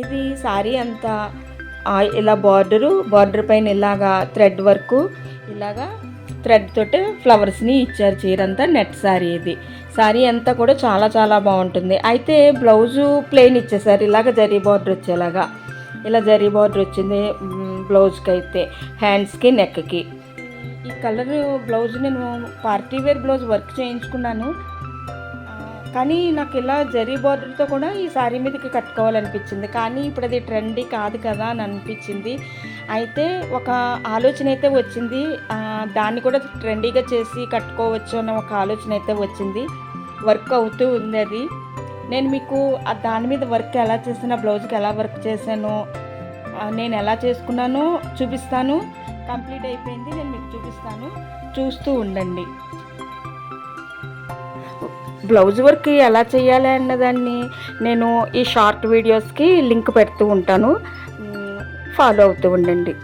ఇది శారీ అంతా ఇలా బార్డరు బార్డర్ పైన ఇలాగా థ్రెడ్ వర్క్ ఇలాగా థ్రెడ్ తోటి ఫ్లవర్స్ని ఇచ్చారు చీర అంతా నెట్ శారీ ఇది. శారీ అంతా కూడా చాలా చాలా బాగుంటుంది. అయితే బ్లౌజు ప్లెయిన్ ఇచ్చేసారు ఇలాగ జరీ బార్డర్ వచ్చేలాగా. ఇలా జరీ బార్డర్ వచ్చింది బ్లౌజ్కి అయితే హ్యాండ్స్కి నెక్కి. ఈ కలర్ బ్లౌజ్ నేను పార్టీ వేర్ బ్లౌజ్ వర్క్ చేయించుకున్నాను. కానీ నాకు ఇలా జరీ బార్డర్తో కూడా ఈ శారీ మీదకి కట్టుకోవాలనిపించింది. కానీ ఇప్పుడు అది ట్రెండీ కాదు కదా అని అనిపించింది. అయితే ఒక ఆలోచన అయితే వచ్చింది. దాన్ని కూడా ట్రెండీగా చేసి కట్టుకోవచ్చు అన్న ఒక ఆలోచన అయితే వచ్చింది. వర్క్ అవుతూ ఉంది అది. నేను మీకు ఆ దాని మీద వర్క్ ఎలా చేసిన బ్లౌజ్కి ఎలా వర్క్ చేశాను నేను ఎలా చేసుకున్నానో చూపిస్తాను. కంప్లీట్ అయిపోయింది నేను మీకు చూపిస్తాను. చూస్తూ ఉండండి. బ్లౌజ్ వర్క్ ఎలా చేయాలి అన్నదాన్ని నేను ఈ షార్ట్ వీడియోస్కి లింక్ పెడుతూ ఉంటాను. ఫాలో అవుతూ ఉండండి.